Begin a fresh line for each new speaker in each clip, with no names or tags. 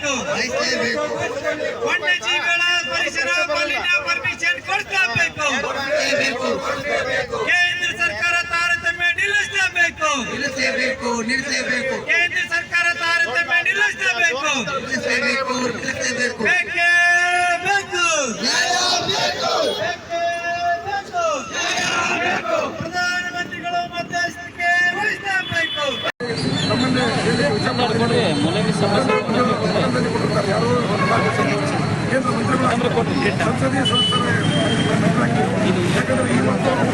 ಬಿಟ್ಟು
ವನ್ಯಜೀವಿಗಳ ಪರಿಸರ ಮಾಲಿನ್ಯ ಪರ್ಮಿಷನ್
ಕೊಡ್ಲೇಬೇಕು
ಕೇಂದ್ರ ಸರ್ಕಾರ ತಾರತಮ್ಯ ನಿಲ್ಲಿಸಲೇಬೇಕು
ನಿಲ್ಲಿಸಲೇಬೇಕು ನಿಲ್ಲಿಸಲೇಬೇಕು
ಕೇಂದ್ರ
ಮಂತ್ರಿಗಳು ಸಂಸದೀಯ ಸಂಸ್ಥೆ ಯಾಕಂದ್ರೆ ಈ ವಾತಾವರಣ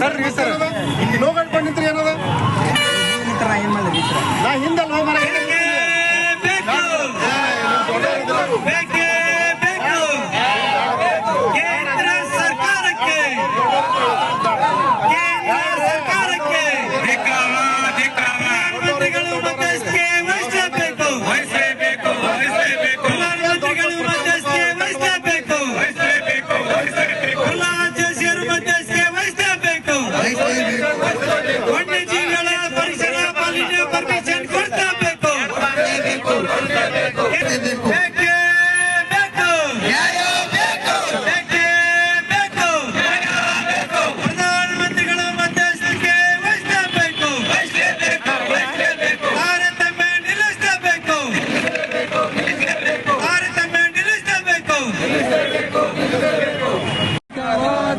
ಸರ್ ರೀ ಸರ್ ಇಲ್ಲಿ ನೋಗಂಡ್ ಏನದ ನಾ
ಹಿಂದಲ್ವ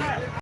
Yeah.